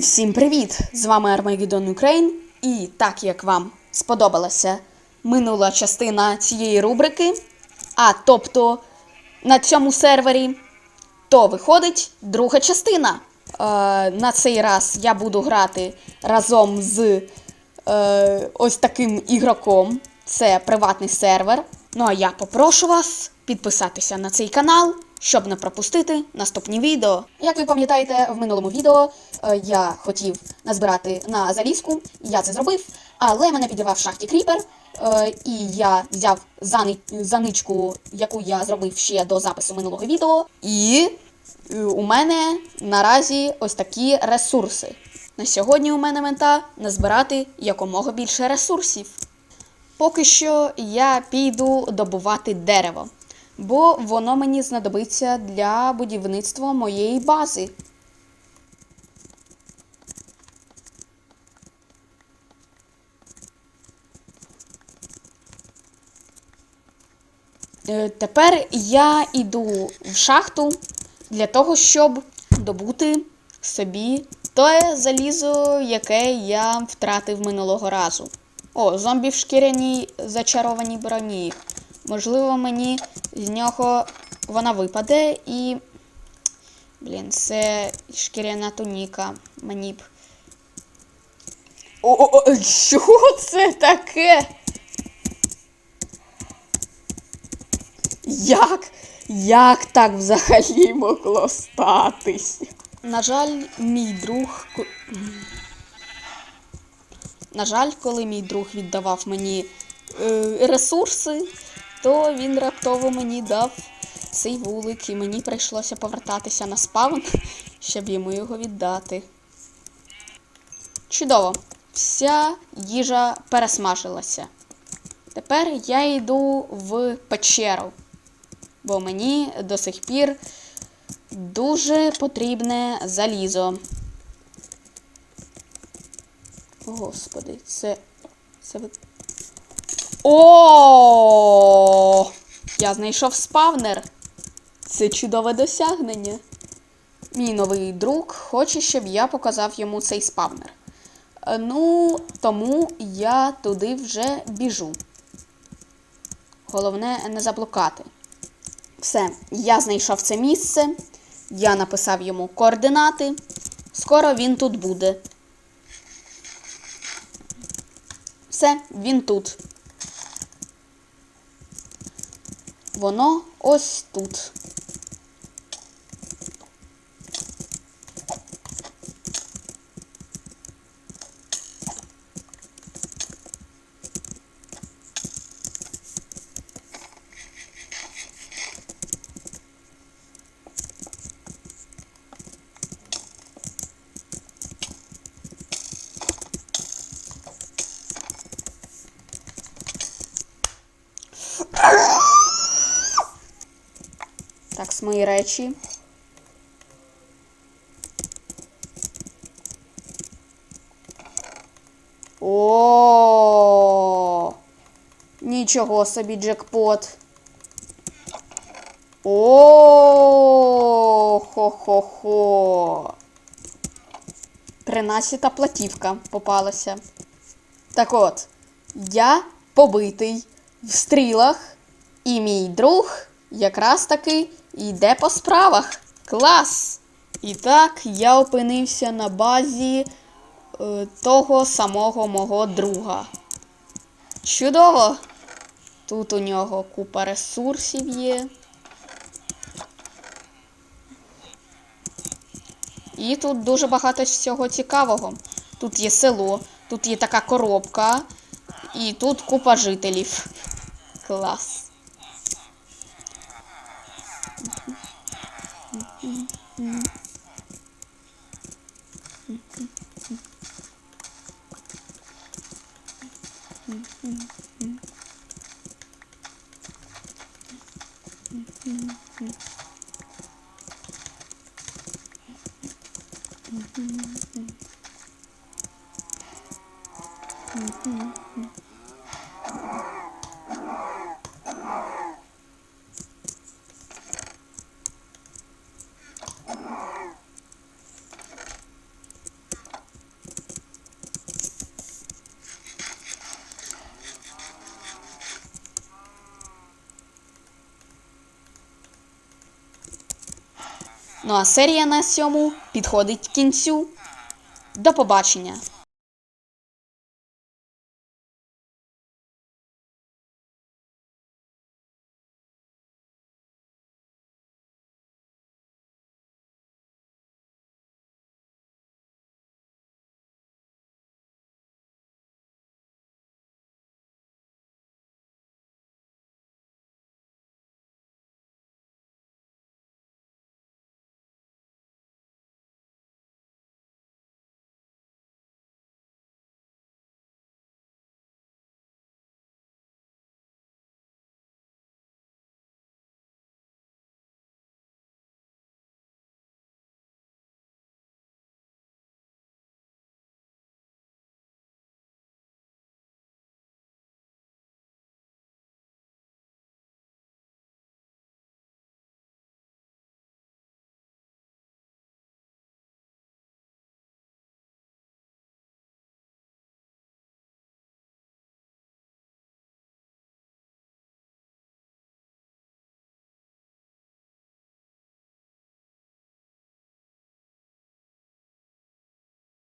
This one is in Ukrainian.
Всім привіт! З вами Armageddon Ukraine. І так як вам сподобалася минула частина цієї рубрики, а тобто на цьому сервері, то виходить друга частина. Е, на цей раз я буду грати разом з е, ось таким ігроком. Це приватний сервер. Ну а я попрошу вас підписатися на цей канал, щоб не пропустити наступні відео. Як ви пам'ятаєте, в минулому відео е, я хотів назбирати на залізку, я це зробив, але мене підірвав в шахті кріпер. І я взяв зани... заничку, яку я зробив ще до запису минулого відео. І е, у мене наразі ось такі ресурси. На сьогодні у мене мета назбирати якомога більше ресурсів. Поки що я піду добувати дерево, бо воно мені знадобиться для будівництва моєї бази. Е, Тепер я йду в шахту для того, щоб добути собі те залізо, яке я втратив минулого разу. О, зомбі в шкіряній зачарованій броні. Можливо, мені з нього вона випаде і. Блін, це шкіряна туніка. Мені б. О, о, що це таке? Як? Як так взагалі могло статись? На жаль, мій друг. На жаль, коли мій друг віддавав мені е, ресурси, то він раптово мені дав цей вулик, і мені прийшлося повертатися на спавн, щоб йому його віддати. Чудово. Вся їжа пересмажилася. Тепер я йду в печеру, бо мені до сих пір дуже потрібне залізо. Господи, це. Це. О! Я знайшов спавнер. Це чудове досягнення. Мій новий друг хоче, щоб я показав йому цей спавнер. Е, Ну, тому я туди вже біжу. Головне не заблукати. Все, я знайшов це місце. Я написав йому координати. Скоро він тут буде. Все, він тут. Воно ось тут. Так, мої речі. О! Нічого собі джекпот. О! Хо-хо-хо. Тринадцята платівка попалася. Так от, я побитий в стрілах, і мій друг якраз таки йде по справах. Клас! І так я опинився на базі е, того самого мого друга. Чудово! Тут у нього купа ресурсів є. І тут дуже багато всього цікавого. Тут є село, тут є така коробка, і тут купа жителів. Клас. Mm-hmm. Ну а серія на сьому підходить кінцю. До побачення!